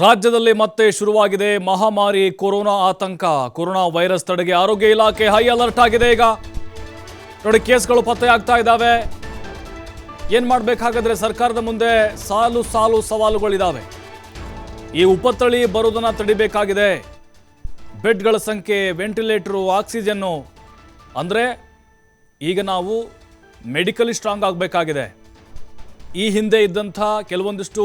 ರಾಜ್ಯದಲ್ಲಿ ಮತ್ತೆ ಶುರುವಾಗಿದೆ ಮಹಾಮಾರಿ ಕೊರೋನಾ ಆತಂಕ. ಕೊರೋನಾ ವೈರಸ್ ತಡೆಗೆ ಆರೋಗ್ಯ ಇಲಾಖೆ ಹೈ ಅಲರ್ಟ್ ಆಗಿದೆ ಈಗ. ನೋಡಿ, ಕೇಸ್ಗಳು ಪತ್ತೆ ಆಗ್ತಾ ಇದ್ದಾವೆ. ಏನ್ ಮಾಡಬೇಕಾಗಿದ್ರೆ ಸರ್ಕಾರದ ಮುಂದೆ ಸಾಲು ಸಾಲು ಸವಾಲುಗಳಿದ್ದಾವೆ ಈ ಉಪತಳಿ ಬರುವುದನ್ನ ತಡಿಬೇಕಾಗಿದೆ. ಬೆಡ್ಗಳ ಸಂಖ್ಯೆ, ವೆಂಟಿಲೇಟರು, ಆಕ್ಸಿಜನ್ನು. ಅಂದರೆ ಈಗ ನಾವು ಮೆಡಿಕಲಿ ಸ್ಟ್ರಾಂಗ್ ಆಗಬೇಕಾಗಿದೆ. ಈ ಹಿಂದೆ ಇದ್ದಂಥ ಕೆಲವೊಂದಿಷ್ಟು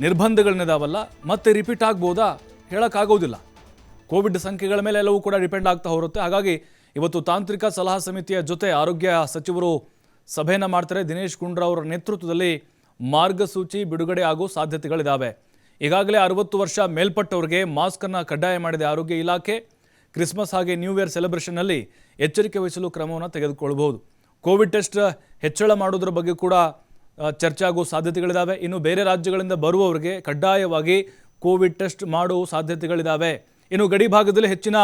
ನಿರ್ಬಂಧಗಳನ್ನಿದಾವಲ್ಲ? ಮತ್ತೆ ರಿಪೀಟ್ ಆಗ್ಬೋದಾ? ಹೇಳೋಕ್ಕಾಗೋದಿಲ್ಲ. ಕೋವಿಡ್ ಸಂಖ್ಯೆಗಳ ಮೇಲೆ ಎಲ್ಲವೂ ಕೂಡ ಡಿಪೆಂಡ್ ಆಗ್ತಾ ಹೊರುತ್ತೆ. ಹಾಗಾಗಿ ಇವತ್ತು ತಾಂತ್ರಿಕ ಸಲಹಾ ಸಮಿತಿಯ ಜೊತೆ ಆರೋಗ್ಯ ಸಚಿವರು ಸಭೆಯನ್ನು ಮಾಡ್ತಾರೆ. ದಿನೇಶ್ ಗುಂಡ್ರಾ ಅವರ ನೇತೃತ್ವದಲ್ಲಿ ಮಾರ್ಗಸೂಚಿ ಬಿಡುಗಡೆ ಆಗೋ ಸಾಧ್ಯತೆಗಳಿದ್ದಾವೆ ಈಗಾಗಲೇ ಅರವತ್ತು ವರ್ಷ ಮೇಲ್ಪಟ್ಟವರಿಗೆ ಮಾಸ್ಕನ್ನು ಕಡ್ಡಾಯ ಮಾಡಿದೆ ಆರೋಗ್ಯ ಇಲಾಖೆ. ಕ್ರಿಸ್ಮಸ್ ಹಾಗೆ ನ್ಯೂ ಇಯರ್ ಸೆಲೆಬ್ರೇಷನ್ನಲ್ಲಿ ಎಚ್ಚರಿಕೆ ವಹಿಸಲು ಕ್ರಮವನ್ನು ತೆಗೆದುಕೊಳ್ಳಬಹುದು ಕೋವಿಡ್ ಟೆಸ್ಟ್ ಹೆಚ್ಚಳ ಮಾಡೋದ್ರ ಬಗ್ಗೆ ಕೂಡ ಚರ್ಚೆ ಆಗೋ ಸಾಧ್ಯತೆಗಳಿದ್ದಾವೆ ಇನ್ನು ಬೇರೆ ರಾಜ್ಯಗಳಿಂದ ಬರುವವರಿಗೆ ಕಡ್ಡಾಯವಾಗಿ ಕೋವಿಡ್ ಟೆಸ್ಟ್ ಮಾಡುವ ಸಾಧ್ಯತೆಗಳಿದ್ದಾವೆ ಇನ್ನು ಗಡಿ ಭಾಗದಲ್ಲಿ ಹೆಚ್ಚಿನ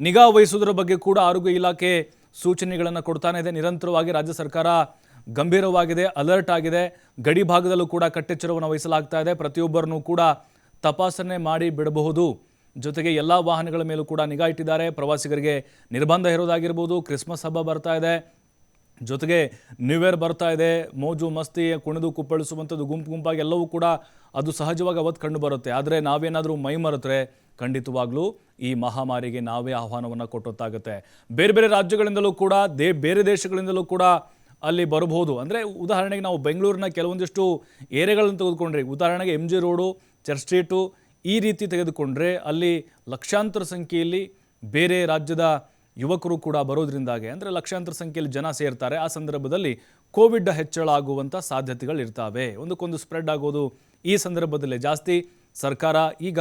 ನಿಗಾ ವಹಿಸುವುದರ ಬಗ್ಗೆ ಕೂಡ ಆರೋಗ್ಯ ಇಲಾಖೆ ಸೂಚನೆಗಳನ್ನು ಕೊಡ್ತಾನೆ ಇದೆ. ನಿರಂತರವಾಗಿ ರಾಜ್ಯ ಸರ್ಕಾರ ಗಂಭೀರವಾಗಿದೆ ಅಲರ್ಟ್ ಆಗಿದೆ. ಗಡಿ ಭಾಗದಲ್ಲೂ ಕೂಡ ಕಟ್ಟೆಚ್ಚರವನ್ನು ವಹಿಸಲಾಗ್ತಾ ಇದೆ. ಪ್ರತಿಯೊಬ್ಬರನ್ನು ಕೂಡ ತಪಾಸಣೆ ಮಾಡಿ ಬಿಡಬಹುದು. ಜೊತೆಗೆ ಎಲ್ಲ ವಾಹನಗಳ ಮೇಲೂ ಕೂಡ ನಿಗಾ ಇಟ್ಟಿದ್ದಾರೆ. ಪ್ರವಾಸಿಗರಿಗೆ ನಿರ್ಬಂಧ ಇರೋದಾಗಿರ್ಬೋದು ಕ್ರಿಸ್ಮಸ್ ಹಬ್ಬ ಬರ್ತಾ ಇದೆ. ಜೊತೆಗೆ ನ್ಯೂ ಇಯರ್ ಬರ್ತಾ ಇದೆ, ಮೋಜು ಮಸ್ತಿ, ಕುಣಿದು ಕುಪ್ಪಳಿಸುವಂಥದ್ದು ಗುಂಪು ಗುಂಪಾಗಿ ಎಲ್ಲವೂ ಕೂಡ ಅದು ಸಹಜವಾಗಿ ಅವತ್ತು ಕಂಡು ಬರುತ್ತೆ. ಆದರೆ ನಾವೇನಾದರೂ ಮೈ ಮರೆತರೆ ಖಂಡಿತವಾಗ್ಲೂ ಈ ಮಹಾಮಾರಿಗೆ ನಾವೇ ಆಹ್ವಾನವನ್ನು ಕೊಟ್ಟೊತ್ತಾಗುತ್ತೆ. ಬೇರೆ ಬೇರೆ ರಾಜ್ಯಗಳಿಂದಲೂ ಕೂಡ, ದೇ ಬೇರೆ ದೇಶಗಳಿಂದಲೂ ಕೂಡ ಅಲ್ಲಿ ಬರಬಹುದು. ಅಂದರೆ ಉದಾಹರಣೆಗೆ ನಾವು ಬೆಂಗಳೂರಿನ ಕೆಲವೊಂದಿಷ್ಟು ಏರಿಯಾಗಳನ್ನು ತೆಗೆದುಕೊಂಡ್ರೆ, ಉದಾಹರಣೆಗೆ M G road church street ಈ ರೀತಿ ತೆಗೆದುಕೊಂಡ್ರೆ ಅಲ್ಲಿ ಲಕ್ಷಾಂತರ ಸಂಖ್ಯೆಯಲ್ಲಿ ಬೇರೆ ರಾಜ್ಯದ ಯುವಕರು ಕೂಡ ಬರೋದ್ರಿಂದಾಗೆ, ಅಂದರೆ ಲಕ್ಷಾಂತರ ಸಂಖ್ಯೆಯಲ್ಲಿ ಜನ ಸೇರ್ತಾರೆ. ಆ ಸಂದರ್ಭದಲ್ಲಿ ಕೋವಿಡ್ ಹೆಚ್ಚಳ ಆಗುವಂಥ ಸಾಧ್ಯತೆಗಳು ಇರ್ತಾವೆ ಒಂದಕ್ಕೊಂದು ಸ್ಪ್ರೆಡ್ ಆಗೋದು ಈ ಸಂದರ್ಭದಲ್ಲಿ. ಜಾಸ್ತಿ ಸರ್ಕಾರ ಈಗ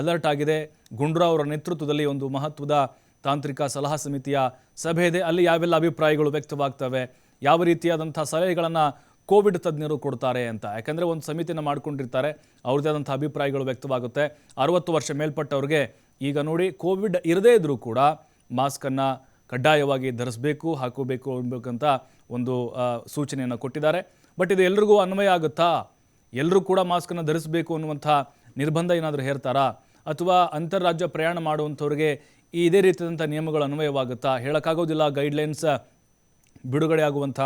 ಅಲರ್ಟ್ ಆಗಿದೆ. ಗುಂಡ್ರಾವ್ ಅವರ ನೇತೃತ್ವದಲ್ಲಿ ಒಂದು ಮಹತ್ವದ ತಾಂತ್ರಿಕ ಸಲಹಾ ಸಮಿತಿಯ ಸಭೆ ಇದೆ. ಅಲ್ಲಿ ಯಾವೆಲ್ಲ ಅಭಿಪ್ರಾಯಗಳು ವ್ಯಕ್ತವಾಗ್ತವೆ, ಯಾವ ರೀತಿಯಾದಂಥ ಸಲಹೆಗಳನ್ನು ಕೋವಿಡ್ ತಜ್ಞರು ಕೊಡ್ತಾರೆ ಅಂತ. ಯಾಕಂದರೆ ಒಂದು ಸಮಿತಿನ ಮಾಡ್ಕೊಂಡಿರ್ತಾರೆ, ಅವ್ರದ್ದೇ ಆದಂಥ ಅಭಿಪ್ರಾಯಗಳು ವ್ಯಕ್ತವಾಗುತ್ತೆ. ಅರವತ್ತು ವರ್ಷ ಮೇಲ್ಪಟ್ಟವ್ರಿಗೆ ಈಗ ನೋಡಿ, ಕೋವಿಡ್ ಇರದೇ ಇದ್ದರೂ ಕೂಡ ಮಾಸ್ಕನ್ನು ಕಡ್ಡಾಯವಾಗಿ ಧರಿಸಬೇಕು ಹಾಕೋಬೇಕು ಅನ್ಬೇಕಂತ ಒಂದು ಸೂಚನೆಯನ್ನು ಕೊಟ್ಟಿದ್ದಾರೆ. ಬಟ್ ಇದು ಎಲ್ರಿಗೂ ಅನ್ವಯ ಆಗುತ್ತಾ? ಎಲ್ಲರೂ ಕೂಡ ಮಾಸ್ಕನ್ನು ಧರಿಸಬೇಕು ಅನ್ನುವಂಥ ನಿರ್ಬಂಧ ಏನಾದರೂ ಹೇರ್ತಾರಾ? ಅಥವಾ ಅಂತಾರಾಜ್ಯ ಪ್ರಯಾಣ ಮಾಡುವಂಥವ್ರಿಗೆ ಈ ಇದೇ ರೀತಿಯಾದಂಥ ನಿಯಮಗಳು ಅನ್ವಯವಾಗುತ್ತಾ? ಹೇಳೋಕ್ಕಾಗೋದಿಲ್ಲ, ಗೈಡ್ಲೈನ್ಸ್ ಬಿಡುಗಡೆ ಆಗುವಂಥ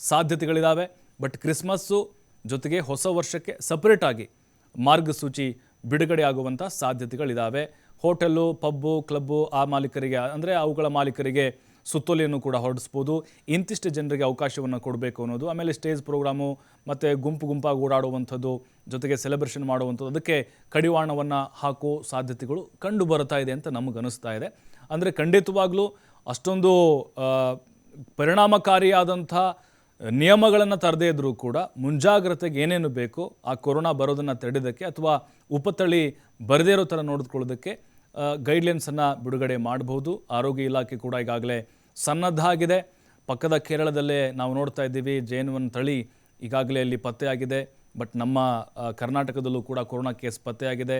ಸಾಧ್ಯತೆಗಳಿದ್ದಾವೆ ಬಟ್ ಕ್ರಿಸ್ಮಸ್ಸು ಜೊತೆಗೆ ಹೊಸ ವರ್ಷಕ್ಕೆ ಸಪ್ರೇಟಾಗಿ ಮಾರ್ಗಸೂಚಿ ಬಿಡುಗಡೆ ಆಗುವಂಥ ಸಾಧ್ಯತೆಗಳಿದ್ದಾವೆ ಹೋಟೆಲ್ಲು ಪಬ್ಬು, ಕ್ಲಬ್ಬು ಆ ಮಾಲೀಕರಿಗೆ, ಅಂದರೆ ಅವುಗಳ ಮಾಲೀಕರಿಗೆ ಸುತ್ತೋಲೆಯನ್ನು ಕೂಡ ಹೊರಡಿಸ್ಬೋದು. ಇಂತಿಷ್ಟು ಜನರಿಗೆ ಅವಕಾಶವನ್ನು ಕೊಡಬೇಕು ಅನ್ನೋದು, ಆಮೇಲೆ ಸ್ಟೇಜ್ ಪ್ರೋಗ್ರಾಮು, ಮತ್ತು ಗುಂಪು ಗುಂಪಾಗಿ ಓಡಾಡುವಂಥದ್ದು, ಜೊತೆಗೆ ಸೆಲೆಬ್ರೇಷನ್ ಮಾಡುವಂಥದ್ದು, ಅದಕ್ಕೆ ಕಡಿವಾಣವನ್ನು ಹಾಕೋ ಸಾಧ್ಯತೆಗಳು ಕಂಡು ಬರ್ತಾ ಇದೆ ಅಂತ ನಮಗೆ ಅನಿಸ್ತಾ ಇದೆ. ಅಂದರೆ ಖಂಡಿತವಾಗಲೂ ಅಷ್ಟೊಂದು ಪರಿಣಾಮಕಾರಿಯಾದಂಥ ನಿಯಮಗಳನ್ನು ತರದೇ ಇದ್ದರೂ ಕೂಡ ಮುಂಜಾಗ್ರತೆಗೆ ಏನೇನು ಬೇಕು ಆ ಕೊರೋನಾ ಬರೋದನ್ನು ತಡೆಯೋದಕ್ಕೆ ಅಥವಾ ಉಪತಳಿ ಬರದೇ ಇರೋ ಥರ ನೋಡಿಕೊಳ್ಳೋದಕ್ಕೆ ಗೈಡ್ಲೈನ್ಸನ್ನು ಬಿಡುಗಡೆ ಮಾಡಬಹುದು. ಆರೋಗ್ಯ ಇಲಾಖೆ ಕೂಡ ಈಗಾಗಲೇ ಸನ್ನದ್ಧ ಆಗಿದೆ ಪಕ್ಕದ ಕೇರಳದಲ್ಲೇ ನಾವು ನೋಡ್ತಾ ಇದ್ದೀವಿ ಜೈನ್ ಒನ್ ತಳಿ ಈಗಾಗಲೇ ಅಲ್ಲಿ ಪತ್ತೆಯಾಗಿದೆ. ಬಟ್ ನಮ್ಮ ಕರ್ನಾಟಕದಲ್ಲೂ ಕೂಡ ಕೊರೋನಾ ಕೇಸ್ ಪತ್ತೆಯಾಗಿದೆ.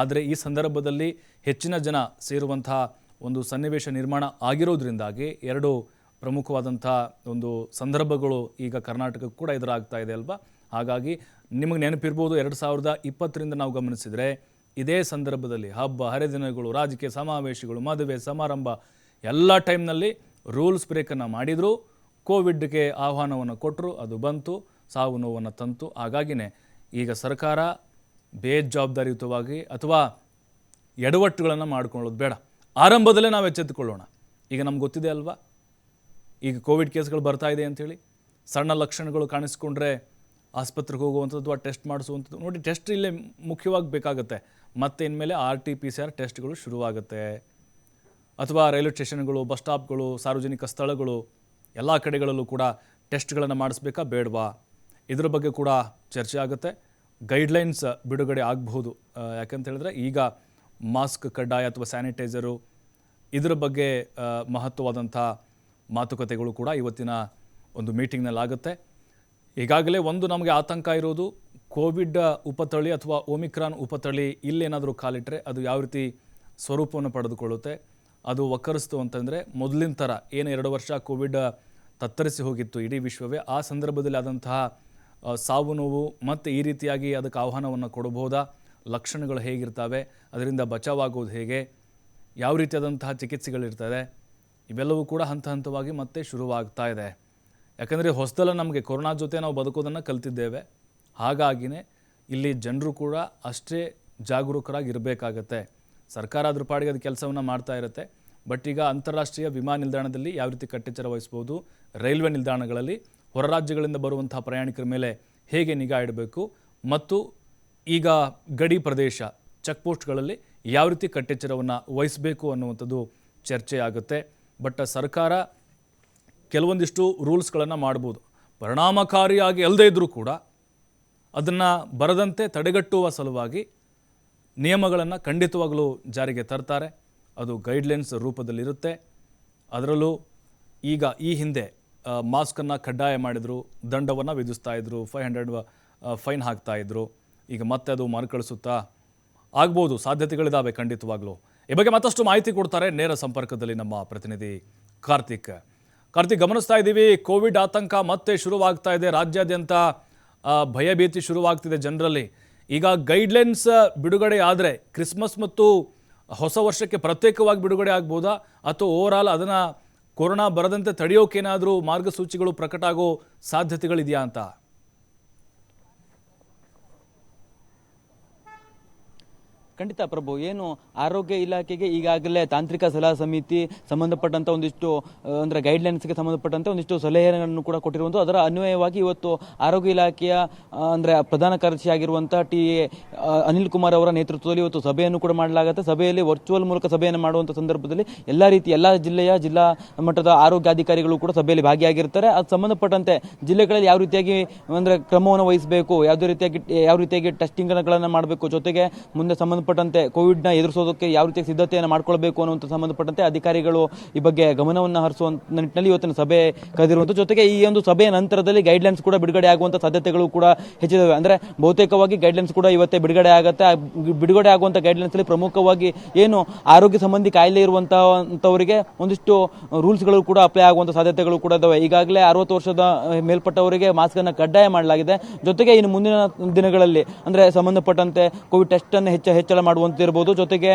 ಆದರೆ ಈ ಸಂದರ್ಭದಲ್ಲಿ ಹೆಚ್ಚಿನ ಜನ ಸೇರುವಂತಹ ಒಂದು ಸನ್ನಿವೇಶ ನಿರ್ಮಾಣ ಆಗಿರೋದ್ರಿಂದಾಗಿ ಎರಡು ಪ್ರಮುಖವಾದಂಥ ಒಂದು ಸಂದರ್ಭಗಳು ಈಗ ಕರ್ನಾಟಕಕ್ಕೆ ಕೂಡ ಎದುರಾಗ್ತಾ ಇದೆ ಅಲ್ವಾ? ಹಾಗಾಗಿ ನಿಮಗೆ ನೆನಪಿರ್ಬೋದು, ಎರಡು ಸಾವಿರದ ಇಪ್ಪತ್ತರಿಂದ ನಾವು ಗಮನಿಸಿದರೆ ಇದೇ ಸಂದರ್ಭದಲ್ಲಿ ಹಬ್ಬ, ಹರಿದಿನಗಳು, ರಾಜಕೀಯ ಸಮಾವೇಶಗಳು, ಮದುವೆ, ಸಮಾರಂಭ, ಎಲ್ಲ ಟೈಮ್ನಲ್ಲಿ ರೂಲ್ಸ್ ಬ್ರೇಕನ್ನು ಮಾಡಿದರೂ. ಕೋವಿಡ್ಗೆ ಆಹ್ವಾನವನ್ನು ಕೊಟ್ಟರು ಅದು ಬಂತು, ಸಾವು ನೋವನ್ನು ತಂತು. ಹಾಗಾಗಿನೇ ಈಗ ಸರ್ಕಾರ ಬೇಜವಾಬ್ದಾರಿಯುತವಾಗಿ ಅಥವಾ ಎಡವಟ್ಟುಗಳನ್ನು ಮಾಡ್ಕೊಳ್ಳೋದು ಬೇಡ. ಆರಂಭದಲ್ಲೇ ನಾವು ಎಚ್ಚೆತ್ತುಕೊಳ್ಳೋಣ. ಈಗ ನಮ್ಗೆ ಗೊತ್ತಿದೆ ಅಲ್ವಾ? ಈಗ ಕೋವಿಡ್ ಕೇಸ್ಗಳು ಬರ್ತಾ ಇದೆ ಅಂಥೇಳಿ. ಸಣ್ಣ ಲಕ್ಷಣಗಳು ಕಾಣಿಸ್ಕೊಂಡ್ರೆ ಆಸ್ಪತ್ರೆಗೆ ಹೋಗುವಂಥದ್ದು ಅಥವಾ ಟೆಸ್ಟ್ ಮಾಡಿಸುವಂಥದ್ದು. ನೋಡಿ, ಟೆಸ್ಟ್ ಇಲ್ಲೇ ಮುಖ್ಯವಾಗಿ ಬೇಕಾಗುತ್ತೆ. ಮತ್ತೆ ಇನ್ಮೇಲೆ R T P C R ಟೆಸ್ಟ್ಗಳು ಶುರುವಾಗುತ್ತೆ. ಅಥವಾ ರೈಲ್ವೆ ಸ್ಟೇಷನ್ಗಳು, ಬಸ್ ಸ್ಟಾಪ್ಗಳು, ಸಾರ್ವಜನಿಕ ಸ್ಥಳಗಳು, ಎಲ್ಲ ಕಡೆಗಳಲ್ಲೂ ಕೂಡ ಟೆಸ್ಟ್ಗಳನ್ನು ಮಾಡಿಸ್ಬೇಕಾ ಬೇಡವಾ? ಇದರ ಬಗ್ಗೆ ಕೂಡ ಚರ್ಚೆ ಆಗುತ್ತೆ. ಗೈಡ್ಲೈನ್ಸ್ ಬಿಡುಗಡೆ ಆಗಬಹುದು. ಯಾಕಂತ ಹೇಳಿದ್ರೆ ಈಗ ಮಾಸ್ಕ್, ಕಡ್ಡಾಯ ಅಥವಾ ಸ್ಯಾನಿಟೈಸರು ಇದರ ಬಗ್ಗೆ ಮಹತ್ವವಾದಂಥ ಮಾತುಕತೆಗಳು ಕೂಡ ಇವತ್ತಿನ ಒಂದು ಮೀಟಿಂಗ್ನಲ್ಲಿ ಆಗುತ್ತೆ ಈಗಾಗಲೇ ಒಂದು ನಮಗೆ ಆತಂಕ ಇರೋದು ಕೋವಿಡ್ ಉಪತಳಿ ಅಥವಾ ಓಮಿಕ್ರಾನ್ ಉಪತಳಿ ಇಲ್ಲೇನಾದರೂ ಕಾಲಿಟ್ಟರೆ ಅದು ಯಾವ ರೀತಿ ಸ್ವರೂಪವನ್ನು ಪಡೆದುಕೊಳ್ಳುತ್ತೆ? ಅದು ಒಕ್ಕರಿಸ್ತು ಅಂತಂದರೆ ಮೊದಲಿನ ಥರ ಏನು ಎರಡು ವರ್ಷ ಕೋವಿಡ್ ತತ್ತರಿಸಿ ಹೋಗಿತ್ತು ಇಡೀ ವಿಶ್ವವೇ, ಆ ಸಂದರ್ಭದಲ್ಲಿ ಆದಂತಹ ಸಾವು ನೋವು ಮತ್ತು ಈ ರೀತಿಯಾಗಿ ಅದಕ್ಕೆ ಆಹ್ವಾನವನ್ನು ಕೊಡಬಹುದಾ? ಲಕ್ಷಣಗಳು ಹೇಗಿರ್ತವೆ? ಅದರಿಂದ ಬಚಾವಾಗೋದು ಹೇಗೆ? ಯಾವ ರೀತಿಯಾದಂತಹ ಚಿಕಿತ್ಸೆಗಳಿರ್ತದೆ? ಇವೆಲ್ಲವೂ ಕೂಡ ಹಂತ ಹಂತವಾಗಿ ಮತ್ತೆ ಶುರುವಾಗ್ತಾ ಇದೆ. ಯಾಕಂದರೆ ಹೊಸದಲ್ಲ ನಮಗೆ ಕೊರೋನಾ ಜೊತೆ ನಾವು ಬದುಕೋದನ್ನು ಕಲ್ತಿದ್ದೇವೆ. ಹಾಗಾಗಿನೇ ಇಲ್ಲಿ ಜನರು ಕೂಡ ಅಷ್ಟೇ ಜಾಗರೂಕರಾಗಿ ಇರಬೇಕಾಗತ್ತೆ ಸರ್ಕಾರ ಅದ್ರ ಪಾಡಿಗೆ ಅದು ಕೆಲಸವನ್ನು ಮಾಡ್ತಾ ಇರುತ್ತೆ. ಬಟ್ ಈಗ ಅಂತಾರಾಷ್ಟ್ರೀಯ ವಿಮಾನ ನಿಲ್ದಾಣದಲ್ಲಿ ಯಾವ ರೀತಿ ಕಟ್ಟೆಚ್ಚರ ವಹಿಸ್ಬೋದು, ರೈಲ್ವೆ ನಿಲ್ದಾಣಗಳಲ್ಲಿ, ಹೊರ ರಾಜ್ಯಗಳಿಂದ ಬರುವಂಥ ಪ್ರಯಾಣಿಕರ ಮೇಲೆ ಹೇಗೆ ನಿಗಾ ಇಡಬೇಕು, ಮತ್ತು ಈಗ ಗಡಿ ಪ್ರದೇಶ, ಚೆಕ್ ಪೋಸ್ಟ್ಗಳಲ್ಲಿ ಯಾವ ರೀತಿ ಕಟ್ಟೆಚ್ಚರವನ್ನು ವಹಿಸಬೇಕು ಅನ್ನುವಂಥದ್ದು ಚರ್ಚೆ ಆಗುತ್ತೆ ಬಟ್ ಸರ್ಕಾರ ಕೆಲವೊಂದಿಷ್ಟು ರೂಲ್ಸ್ಗಳನ್ನು ಮಾಡ್ಬೋದು. ಪರಿಣಾಮಕಾರಿಯಾಗಿ ಅಲ್ಲದೇ ಇದ್ದರೂ ಕೂಡ ಅದನ್ನು ಬರದಂತೆ ತಡೆಗಟ್ಟುವ ಸಲುವಾಗಿ ನಿಯಮಗಳನ್ನು ಖಂಡಿತವಾಗಲೂ ಜಾರಿಗೆ ತರ್ತಾರೆ. ಅದು ಗೈಡ್ಲೈನ್ಸ್ ರೂಪದಲ್ಲಿರುತ್ತೆ. ಅದರಲ್ಲೂ ಈಗ ಈ ಹಿಂದೆ ಮಾಸ್ಕನ್ನು ಕಡ್ಡಾಯ ಮಾಡಿದರು, ದಂಡವನ್ನು ವಿಧಿಸ್ತಾ ಇದ್ದರು ಫೈವ್ ಹಂಡ್ರೆಡ್ ಫೈನ್ ಹಾಕ್ತಾ ಇದ್ದರು ಈಗ ಮತ್ತೆ ಅದು ಮರುಕಳಿಸುತ್ತಾ ಆಗ್ಬೋದು ಸಾಧ್ಯತೆಗಳಿದ್ದಾವೆ ಖಂಡಿತವಾಗ್ಲೂ. ಈ ಬಗ್ಗೆ ಮತ್ತಷ್ಟು ಮಾಹಿತಿ ಕೊಡ್ತಾರೆ ನೇರ ಸಂಪರ್ಕದಲ್ಲಿ ನಮ್ಮ ಪ್ರತಿನಿಧಿ ಕಾರ್ತಿಕ್. ಕಾರ್ತಿಕ್, ಗಮನಿಸ್ತಾ ಇದ್ದೀವಿ, ಕೋವಿಡ್ ಆತಂಕ ಮತ್ತೆ ಶುರುವಾಗ್ತಾ ಇದೆ ರಾಜ್ಯಾದ್ಯಂತ. ಭಯಭೀತಿ ಶುರುವಾಗ್ತಿದೆ ಜನರಲ್ಲಿ. ಈಗ ಗೈಡ್ಲೈನ್ಸ್ ಬಿಡುಗಡೆ ಆದರೆ ಕ್ರಿಸ್ಮಸ್ ಮತ್ತು ಹೊಸ ವರ್ಷಕ್ಕೆ ಪ್ರತ್ಯೇಕವಾಗಿ ಬಿಡುಗಡೆ ಆಗ್ಬೋದಾ? ಅಥವಾ ಓವರ್ ಆಲ್ ಅದನ್ನು ಕೊರೋನಾ ಬರದಂತೆ ತಡೆಯೋಕೇನಾದರೂ ಮಾರ್ಗಸೂಚಿಗಳು ಪ್ರಕಟ ಆಗೋ ಸಾಧ್ಯತೆಗಳಿದೆಯಾ ಅಂತ? ಖಂಡಿತ ಪ್ರಭು, ಏನು ಆರೋಗ್ಯ ಇಲಾಖೆಗೆ ಈಗಾಗಲೇ ತಾಂತ್ರಿಕ ಸಲಹಾ ಸಮಿತಿ ಸಂಬಂಧಪಟ್ಟಂತ ಒಂದಿಷ್ಟು ಅಂದರೆ ಗೈಡ್ಲೈನ್ಸ್ಗೆ ಸಂಬಂಧಪಟ್ಟಂತೆ ಒಂದಿಷ್ಟು ಸಲಹೆಗಳನ್ನು ಕೂಡ ಕೊಟ್ಟಿರುವಂತಹ ಅದರ ಅನ್ವಯವಾಗಿ ಇವತ್ತು ಆರೋಗ್ಯ ಇಲಾಖೆಯ ಅಂದ್ರೆ ಪ್ರಧಾನ ಕಾರ್ಯದರ್ಶಿ ಆಗಿರುವಂತಹ ಟಿ ಅನಿಲ್ ಕುಮಾರ್ ಅವರ ನೇತೃತ್ವದಲ್ಲಿ ಇವತ್ತು ಸಭೆಯನ್ನು ಕೂಡ ಮಾಡಲಾಗುತ್ತೆ. ಸಭೆಯಲ್ಲಿ ವರ್ಚುವಲ್ ಮೂಲಕ ಸಭೆಯನ್ನು ಮಾಡುವಂಥ ಸಂದರ್ಭದಲ್ಲಿ ಎಲ್ಲ ರೀತಿ, ಎಲ್ಲ ಜಿಲ್ಲೆಯ ಜಿಲ್ಲಾ ಮಟ್ಟದ ಆರೋಗ್ಯಾಧಿಕಾರಿಗಳು ಕೂಡ ಸಭೆಯಲ್ಲಿ ಭಾಗಿಯಾಗಿರ್ತಾರೆ ಅದು ಸಂಬಂಧಪಟ್ಟಂತೆ ಜಿಲ್ಲೆಗಳಲ್ಲಿ ಯಾವ ರೀತಿಯಾಗಿ, ಅಂದ್ರೆ ಕ್ರಮವನ್ನು ವಹಿಸಬೇಕು, ಯಾವುದೇ ರೀತಿಯಾಗಿ, ಯಾವ ರೀತಿಯಾಗಿ ಟೆಸ್ಟಿಂಗ್ಗಳನ್ನು ಮಾಡಬೇಕು, ಜೊತೆಗೆ ಮುಂದೆ ಸಂಬಂಧಪಟ್ಟಂತೆ ಕೋವಿಡ್ನ ಎದುರಿಸೋದಕ್ಕೆ ಯಾವ ರೀತಿಯ ಸಿದ್ಧತೆಯನ್ನು ಮಾಡ್ಕೊಳ್ಬೇಕು ಅನ್ನುವಂಥ ಸಂಬಂಧಪಟ್ಟಂತೆ ಅಧಿಕಾರಿಗಳು ಈ ಬಗ್ಗೆ ಗಮನವನ್ನು ಹರಿಸುವಂಥ ನಿಟ್ಟಿನಲ್ಲಿ ಇವತ್ತಿನ ಸಭೆ ಕರೆದಿರುವಂಥ ಜೊತೆಗೆ ಈ ಒಂದು ಸಭೆಯ ನಂತರದಲ್ಲಿ ಗೈಡ್ಲೈನ್ಸ್ ಕೂಡ ಬಿಡುಗಡೆ ಆಗುವಂಥ ಸಾಧ್ಯತೆಗಳು ಕೂಡ ಹೆಚ್ಚಿದ್ದಾವೆ. ಅಂದರೆ ಬಹುತೇಕವಾಗಿ ಗೈಡ್ಲೈನ್ಸ್ ಕೂಡ ಇವತ್ತೇ ಬಿಡುಗಡೆ ಆಗುತ್ತೆ. ಬಿಡುಗಡೆ ಆಗುವಂಥ ಗೈಡ್ಲೈನ್ಸ್ ಅಲ್ಲಿ ಪ್ರಮುಖವಾಗಿ ಏನು ಆರೋಗ್ಯ ಸಂಬಂಧಿ ಕಾಯಿಲೆ ಇರುವಂಥವರಿಗೆ ಒಂದಿಷ್ಟು ರೂಲ್ಸ್ಗಳು ಕೂಡ ಅಪ್ಲೈ ಆಗುವಂಥ ಸಾಧ್ಯತೆಗಳು ಕೂಡ ಇದ್ದಾವೆ. ಈಗಾಗಲೇ ಅರವತ್ತು ವರ್ಷದ ಮೇಲ್ಪಟ್ಟವರಿಗೆ ಮಾಸ್ಕನ್ನು ಕಡ್ಡಾಯ ಮಾಡಲಾಗಿದೆ. ಜೊತೆಗೆ ಇನ್ನು ಮುಂದಿನ ದಿನಗಳಲ್ಲಿ ಅಂದರೆ ಸಂಬಂಧಪಟ್ಟಂತೆ ಕೋವಿಡ್ ಟೆಸ್ಟನ್ನು ಹೆಚ್ಚ ಹೆಚ್ಚಳ ಮಾಡುವಂತಿರ್ಬೋದು. ಜೊತೆಗೆ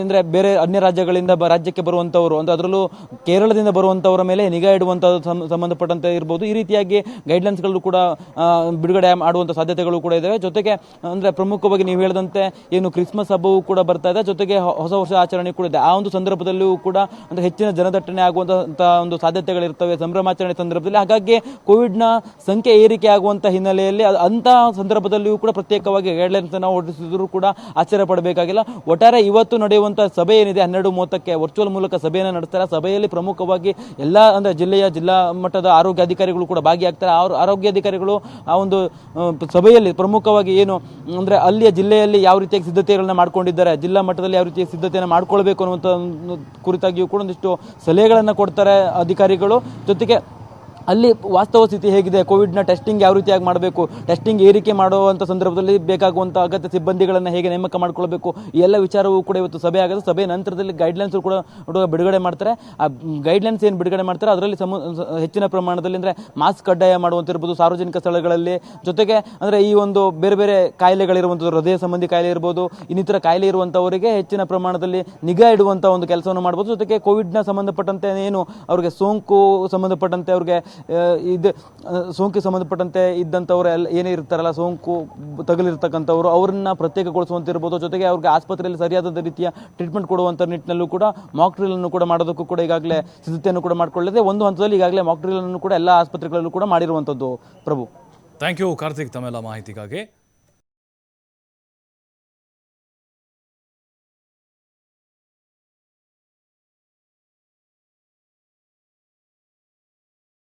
ಅಂದ್ರೆ ಬೇರೆ ಅನ್ಯ ರಾಜ್ಯಗಳಿಂದ ಬ- ರಾಜ್ಯಕ್ಕೆ ಬರುವಂತವರು, ಅಂದ್ರೆ ಅದರಲ್ಲೂ ಕೇರಳದಿಂದ ಬರುವಂತವರ ಮೇಲೆ ನಿಗಾ ಇಡುವಂಥದ್ದು ಸಂಬಂಧಪಟ್ಟಂತೆ ಇರ್ಬೋದು. ಈ ರೀತಿಯಾಗಿ ಗೈಡ್ಲೈನ್ಸ್ಗಳು ಕೂಡ ಬಿಡುಗಡೆ ಮಾಡುವಂತ ಸಾಧ್ಯತೆಗಳು ಕೂಡ ಇದಾವೆ. ಜೊತೆಗೆ, ಅಂದ್ರೆ ಪ್ರಮುಖವಾಗಿ ನೀವು ಹೇಳಿದಂತೆ, ಏನು ಕ್ರಿಸ್ಮಸ್ ಹಬ್ಬವೂ ಕೂಡ ಬರ್ತಾ ಇದೆ. ಜೊತೆಗೆ ಹೊಸ ವರ್ಷ ಆಚರಣೆ ಕೂಡ ಇದೆ. ಆ ಒಂದು ಸಂದರ್ಭದಲ್ಲಿಯೂ ಕೂಡ, ಅಂದ್ರೆ ಹೆಚ್ಚಿನ ಜನದಟ್ಟಣೆ ಆಗುವಂತ ಒಂದು ಸಾಧ್ಯತೆಗಳಿರ್ತವೆ ಸಂಭ್ರಮಾಚರಣೆ ಸಂದರ್ಭದಲ್ಲಿ. ಹಾಗಾಗಿ ಕೋವಿಡ್ನ ಸಂಖ್ಯೆ ಏರಿಕೆ ಆಗುವಂತ ಹಿನ್ನೆಲೆಯಲ್ಲಿ ಅಂತಹ ಅಂತ ಸಂದರ್ಭದಲ್ಲಿಯೂ ಕೂಡ ಪ್ರತ್ಯೇಕವಾಗಿ ಗೈಡ್ಲೈನ್ಸ್ ಅನ್ನು ಹೊರಡಿಸಿದ್ರು ಕೂಡ ಆಶ್ಚರ್ಯ ಪಡಬೇಕಾಗಿಲ್ಲ ಒಟ್ಟಾರೆ ಇವತ್ತು ನಡೆಯುವಂಥ ಸಭೆ ಏನಿದೆ, ಹನ್ನೆರಡು ಮೂವತ್ತಕ್ಕೆ ವರ್ಚುವಲ್ ಮೂಲಕ ಸಭೆಯನ್ನು ನಡೆಸ್ತಾರೆ. ಸಭೆಯಲ್ಲಿ ಪ್ರಮುಖವಾಗಿ ಎಲ್ಲ ಅಂದ್ರೆ ಜಿಲ್ಲೆಯ ಜಿಲ್ಲಾ ಮಟ್ಟದ ಆರೋಗ್ಯ ಅಧಿಕಾರಿಗಳು ಕೂಡ ಭಾಗಿಯಾಗ್ತಾರೆ. ಅವರು ಆರೋಗ್ಯ ಅಧಿಕಾರಿಗಳು ಆ ಒಂದು ಸಭೆಯಲ್ಲಿ ಪ್ರಮುಖವಾಗಿ ಏನು ಅಂದ್ರೆ ಅಲ್ಲಿಯ ಜಿಲ್ಲೆಯಲ್ಲಿ ಯಾವ ರೀತಿಯ ಸಿದ್ಧತೆಗಳನ್ನ ಮಾಡ್ಕೊಂಡಿದ್ದಾರೆ, ಜಿಲ್ಲಾ ಮಟ್ಟದಲ್ಲಿ ಯಾವ ರೀತಿಯ ಸಿದ್ಧತೆಯನ್ನು ಮಾಡ್ಕೊಳ್ಬೇಕು ಅನ್ನುವಂಥ ಕುರಿತಾಗಿಯೂ ಕೂಡ ಒಂದಿಷ್ಟು ಸಲಹೆಗಳನ್ನು ಕೊಡ್ತಾರೆ ಅಧಿಕಾರಿಗಳು. ಜೊತೆಗೆ ಅಲ್ಲಿ ವಾಸ್ತವ ಸ್ಥಿತಿ ಹೇಗಿದೆ? ಕೋವಿಡ್ನ ಟೆಸ್ಟಿಂಗ್ ಯಾವ ರೀತಿಯಾಗಿ ಮಾಡಬೇಕು? ಟೆಸ್ಟಿಂಗ್ ಏರಿಕೆ ಮಾಡುವಂಥ ಸಂದರ್ಭದಲ್ಲಿ ಬೇಕಾಗುವಂಥ ಅಗತ್ಯ ಸಿಬ್ಬಂದಿಗಳನ್ನು ಹೇಗೆ ನೇಮಕ ಮಾಡಿಕೊಳ್ಬೇಕು? ಎಲ್ಲ ವಿಚಾರವೂ ಕೂಡ ಇವತ್ತು ಸಭೆ ಆಗುತ್ತೆ. ಸಭೆ ನಂತರದಲ್ಲಿ ಗೈಡ್ಲೈನ್ಸ್ ಕೂಡ ಬಿಡುಗಡೆ ಮಾಡ್ತಾರೆ. ಆ ಗೈಡ್ಲೈನ್ಸ್ ಏನು ಬಿಡುಗಡೆ ಮಾಡ್ತಾರೆ, ಅದರಲ್ಲಿ ಸಮ ಹೆಚ್ಚಿನ ಪ್ರಮಾಣದಲ್ಲಿ ಅಂದರೆ ಮಾಸ್ಕ್ ಕಡ್ಡಾಯ ಮಾಡುವಂತಿರ್ಬೋದು, ಸಾರ್ವಜನಿಕ ಸ್ಥಳಗಳಲ್ಲಿ. ಜೊತೆಗೆ ಅಂದರೆ ಈ ಒಂದು ಬೇರೆ ಬೇರೆ ಕಾಯಿಲೆಗಳಿರುವಂಥದ್ದು ಹೃದಯ ಸಂಬಂಧಿ ಕಾಯಿಲೆ ಇರ್ಬೋದು, ಇನ್ನಿತರ ಕಾಯಿಲೆ ಇರುವಂಥವರಿಗೆ ಹೆಚ್ಚಿನ ಪ್ರಮಾಣದಲ್ಲಿ ನಿಗಾ ಇಡುವಂಥ ಒಂದು ಕೆಲಸವನ್ನು ಮಾಡ್ಬೋದು. ಜೊತೆಗೆ ಕೋವಿಡ್ನ ಸಂಬಂಧಪಟ್ಟಂತೆ ಏನು? ಅವ್ರಿಗೆ ಸೋಂಕು ಸಂಬಂಧಪಟ್ಟಂತೆ ಅವ್ರಿಗೆ ಇದು ಸೋಂಕಿಗೆ ಸಂಬಂಧಪಟ್ಟಂತೆ ಇದ್ದಂಥವ್ರು ಎಲ್ಲ ಏನೇ ಇರ್ತಾರಲ್ಲ, ಸೋಂಕು ತಗಲಿರ್ತಕ್ಕಂಥವ್ರು, ಅವ್ರನ್ನ ಪ್ರತ್ಯೇಕಗೊಳಿಸುವಂತಿರ್ಬೋದು, ಜೊತೆಗೆ ಅವ್ರಿಗೆ ಆಸ್ಪತ್ರೆಯಲ್ಲಿ ಸರಿಯಾದ ರೀತಿಯ ಟ್ರೀಟ್ಮೆಂಟ್ ಕೊಡುವಂಥ ನಿಟ್ಟಿನಲ್ಲೂ ಕೂಡ ಮಾಕ್ ಅನ್ನು ಕೂಡ ಮಾಡೋದಕ್ಕೂ ಕೂಡ ಈಗಾಗಲೇ ಸಿದ್ಧತೆಯನ್ನು ಕೂಡ ಮಾಡಿಕೊಳ್ಳದೆ, ಒಂದು ಹಂತದಲ್ಲಿ ಈಗಾಗಲೇ ಮಾಕ್ ಅನ್ನು ಕೂಡ ಎಲ್ಲ ಆಸ್ಪತ್ರೆಗಳಲ್ಲೂ ಕೂಡ ಮಾಡಿರುವಂಥದ್ದು. ಪ್ರಭು. ಥ್ಯಾಂಕ್ ಯು ಕಾರ್ತಿಕ್ ತಮ್ಮೆಲ್ಲ ಮಾಹಿತಿಗಾಗಿ.